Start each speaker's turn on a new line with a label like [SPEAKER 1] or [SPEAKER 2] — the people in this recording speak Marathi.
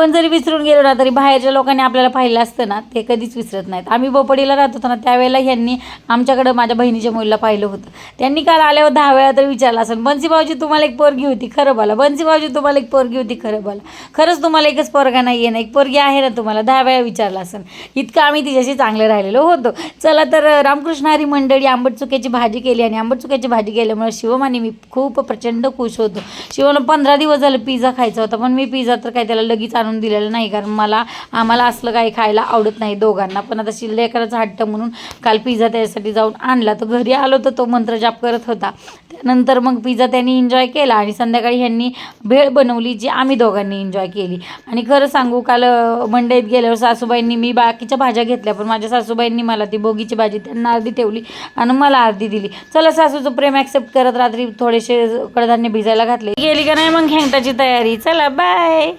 [SPEAKER 1] पण जरी विसरून गेलो ना तरी बाहेरच्या लोकांनी आपल्याला पाहिलं असतं ना ते कधीच विसरत नाहीत. आम्ही बोपडीला राहत होतो ना त्यावेळेला ह्यांनी आमच्याकडं माझ्या बहिणीच्या मुलीला पाहिलं होतं. त्यांनी काल आल्यावर दहा वेळा तर विचारलं असेल बन्सी भाऊजी तुम्हाला एक पोरगी होती खरं बोला. बन्सी भाऊजी तुम्हाला एक पोरगी होती खरं बोला. खरंच तुम्हाला एकच पोरगा नाही आहे ना एक पोरगी आहे ना तुम्हाला. दहा वेळा विचारलं असेल इतकं आम्ही तिच्याशी चांगलं राहिलेलो होतो. चला तर रामकृष्ण हरी मंडळी आंबट चुक्याची भाजी केली आणि आंबट चुक्याची भाजी केल्यामुळे शिवम आणि मी खूप प्रचंड खुश होतो. शिवम पंधरा दिवस झालं पिझ्झा खायचा होता पण मी पिझ्झा तर काही त्याला लगेच आणून दिलेलं नाही कारण मला आम्हाला असलं काही खायला आवडत नाही दोघांना. पण आता शिल्लेकराचा हट्ट म्हणून काल पिझ्झा त्याच्यासाठी जाऊन आणला. तर घरी आलो तर तो मंत्रजाप करत होता. त्यानंतर मग पिझ्झा त्यांनी एन्जॉय केला आणि संध्याकाळी ह्यांनी भेळ बनवली जी आम्ही दोघांनी एन्जॉय केली. आणि खरं सांगू काल मंडईत गेल्यावर सासूबाईंनी मी बाकीच्या भाज्या घेतल्या पण माझ्या सासूबाईंनी मला ती बोगीची भाजी त्यांना अर्धी ठेवली आणि मला अर्धी दिली. चला सासूचं प्रेम ॲक्सेप्ट करत रात्री थोडेसे कडधान्य भिजायला घातले. गेली का नाही मग हेंगटाची तयारी? चला बाय